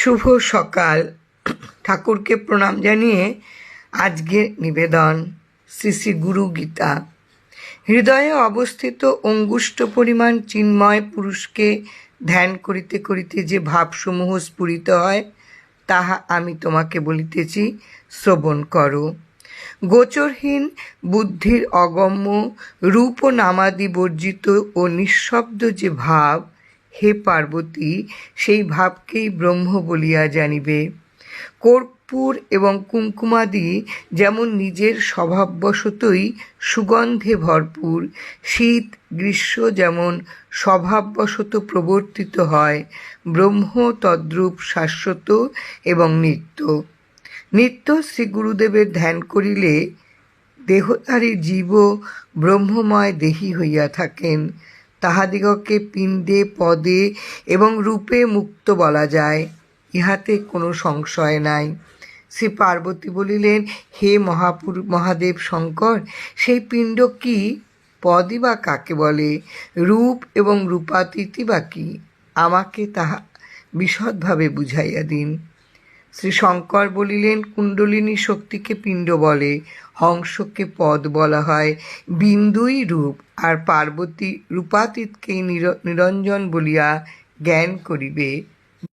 শুভ সকাল। ঠাকুরকে প্রণাম জানিয়ে আজকের নিবেদন শ্রী শ্রী গুরু গীতা। হৃদয়ে অবস্থিত অঙ্গুষ্ঠ পরিমাণ চিন্ময় পুরুষকে ধ্যান করিতে করিতে যে ভাবসমূহ স্ফুরিত হয়, তাহা আমি তোমাকে বলিতেছি, শ্রবণ করো। গোচরহীন বুদ্ধির অগম্য রূপ নামাদি বর্জিত ও নিঃশব্দ যে ভাব হে পার্বতী, সেই ভাবকেই ব্রহ্ম বলিয়া জানিবে। কর্পূর এবং কুঙ্কুমাদি যেমন নিজের স্বভাববশতই সুগন্ধে ভরপুর, শীত, গ্রীষ্ম যেমন স্বভাববশত প্রবর্তিত হয়, ব্রহ্ম তদ্রূপ শাশ্বত এবং নিত্য। নিত্য শ্রী গুরুদেবের ধ্যান করিলে দেহধারী জীব ব্রহ্মময় দেহী হইয়া থাকেন। তাহাদিগকে পিণ্ডে, পদে এবং রূপে মুক্ত বলা যায়। ইহাতে কোনো সংশয় নাই। শ্রী পার্বতী বলিলেন, হে মহাপুর, মহাদেব শঙ্কর, সেই পিণ্ড কি? পদই বা কাকে বলে? রূপ এবং রূপাতীতি বা কি? আমাকে তাহা বিশদভাবে বুঝাইয়া দিন। শ্রী শঙ্কর বলিলেন, কুণ্ডলিনী শক্তিকে পিণ্ড বলে, হংসকে পদ বলা হয়। বিন্দুই রূপ, আর পার্বতী রূপাতীতকেই নির- নিরঞ্জন বলিয়া জ্ঞান করিবে।